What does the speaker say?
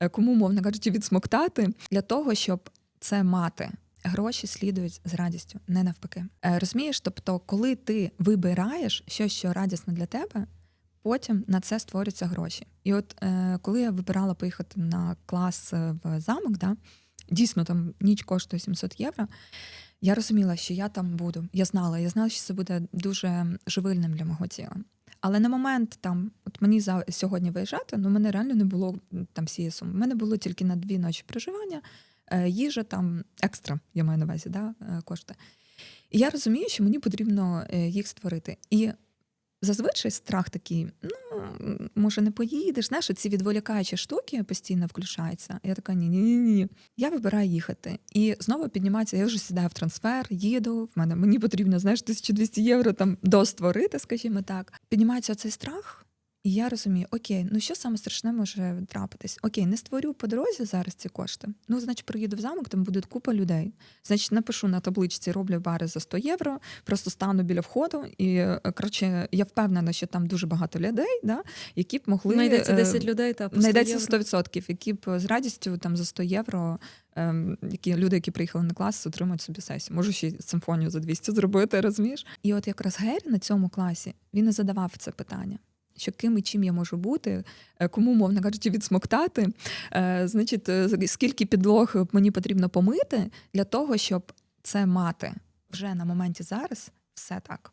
е, кому, мовно кажучи, відсмоктати для того, щоб це мати. Гроші слідують з радістю, не навпаки. Е, Розумієш, тобто, коли ти вибираєш щось, що радісне для тебе, потім на це створюються гроші. І от е, коли я вибирала поїхати на клас в замок, да, дійсно там ніч коштує 700 євро. Я розуміла, що я там буду. Я знала, я знала, що це буде дуже живильним для мого тіла. Але на момент там, от мені за сьогодні виїжджати, ну мене реально не було там всієї суми. У мене було тільки на дві ночі проживання, е, їжа там екстра, я маю на увазі, да, е, кошти. І я розумію, що мені потрібно е, їх створити. І зазвичай страх такий: ну, може, не поїдеш, знаєш, ці відволікаючі штуки постійно включаються. Я така: ні, ні, ні, ні. Я вибираю їхати. І знову піднімається, я вже сідаю в трансфер, їду. В мене мені потрібно, знаєш, 1200 євро там достворити, скажімо так. Піднімається цей страх. І я розумію, окей, ну що саме страшне може трапитись? Окей, не створю по дорозі зараз ці кошти. Ну, значить, приїду в замок, там буде купа людей. Значить, напишу на табличці, роблю бари за 100 євро, просто стану біля входу. І е, коротше, я впевнена, що там дуже багато людей, да, які б могли Знайдеться е, 10 людей та по 100 Знайдеться євро. 100%, які б з радістю там за 100 євро, ем, які люди, які приїхали на клас, отримують собі сесію. Можу ще симфонію за 200 зробити, розумієш? І от якраз Гері на цьому класі він і задавав це питання. Що ким і чим я можу бути, е, кому, мовно кажучи, відсмоктати, е, значить, е, скільки підлог мені потрібно помити для того, щоб це мати вже на моменті зараз все так.